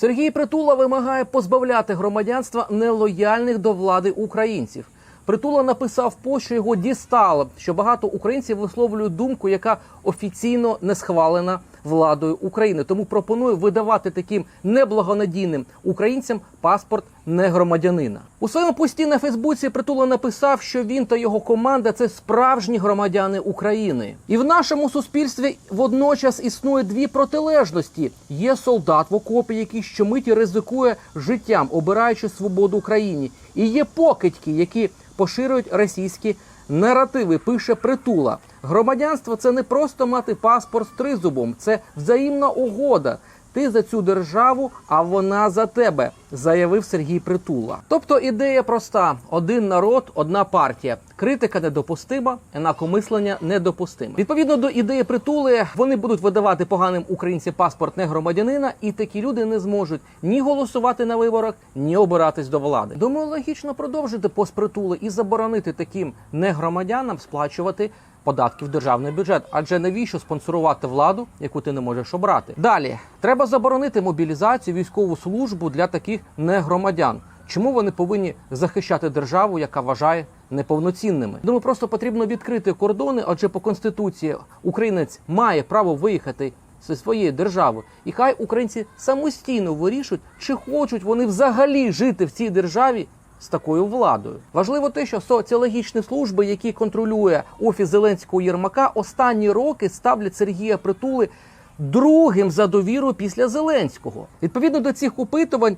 Сергій Притула вимагає позбавляти громадянства нелояльних до влади українців. Притула написав пост, що його дістало, що багато українців висловлюють думку, яка офіційно не схвалена владою України. Тому пропоную видавати таким неблагонадійним українцям паспорт негромадянина. У своєму пості на Фейсбуці Притула написав, що він та його команда це справжні громадяни України. І в нашому суспільстві водночас існує дві протилежності: є солдат в окопі, який щомиті ризикує життям, обираючи свободу Україні, і є покидьки, які поширюють російські наративи. Пише притула. Громадянство це не просто мати паспорт з тризубом, це взаємна угода. Ти за цю державу, а вона за тебе, заявив Сергій Притула. Тобто ідея проста: один народ, одна партія. Критика недопустима, інакомислення недопустиме. Відповідно до ідеї притули, вони будуть видавати поганим українцям паспорт не громадянина, і такі люди не зможуть ні голосувати на виборах, ні обиратись до влади. Думаю, логічно продовжити пост притули і заборонити таким негромадянам сплачувати податки в державний бюджет. Адже навіщо спонсорувати владу, яку ти не можеш обрати? Далі треба заборонити мобілізацію, військову службу для таких негромадян. Чому вони повинні захищати державу, яка вважає неповноцінними? Думаю, просто потрібно відкрити кордони, адже по конституції українець має право виїхати зі своєї держави, і хай українці самостійно вирішують, чи хочуть вони взагалі жити в цій державі з такою владою. Важливо те, що соціологічні служби, які контролює офіс Зеленського Єрмака, останні роки ставлять Сергія Притули другим за довіру після Зеленського. Відповідно до цих опитувань,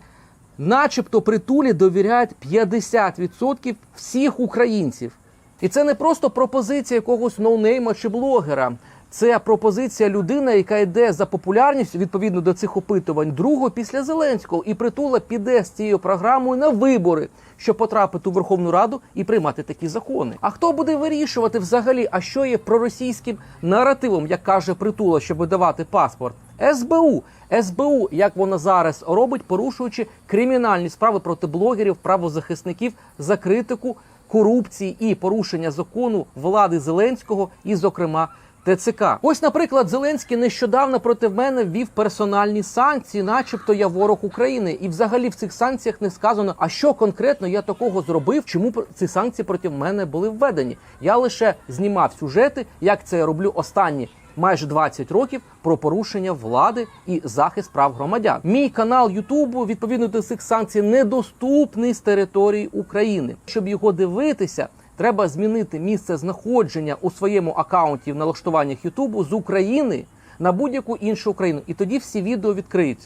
начебто притулі довіряють 50% всіх українців. І це не просто пропозиція якогось ноунейма чи блогера. Це пропозиція людини, яка йде за популярністю відповідно до цих опитувань другого після Зеленського. І притула піде з цією програмою на вибори, щоб потрапити у Верховну Раду і приймати такі закони. А хто буде вирішувати взагалі, а що є проросійським наративом, як каже притула, щоб видавати паспорт? СБУ. СБУ, як вона зараз робить, порушуючи кримінальні справи проти блогерів, правозахисників за критику корупції і порушення закону влади Зеленського, і, зокрема, ТЦК. Ось, наприклад, Зеленський нещодавно проти мене ввів персональні санкції, начебто я ворог України. І взагалі в цих санкціях не сказано, а що конкретно я такого зробив, чому ці санкції проти мене були введені. Я лише знімав сюжети, як це я роблю останні. Майже 20 років про порушення влади і захист прав громадян. Мій канал Ютубу відповідно до цих санкцій недоступний з території України. Щоб його дивитися, треба змінити місце знаходження у своєму акаунті в налаштуваннях Ютубу з України на будь-яку іншу країну, і тоді всі відео відкриються.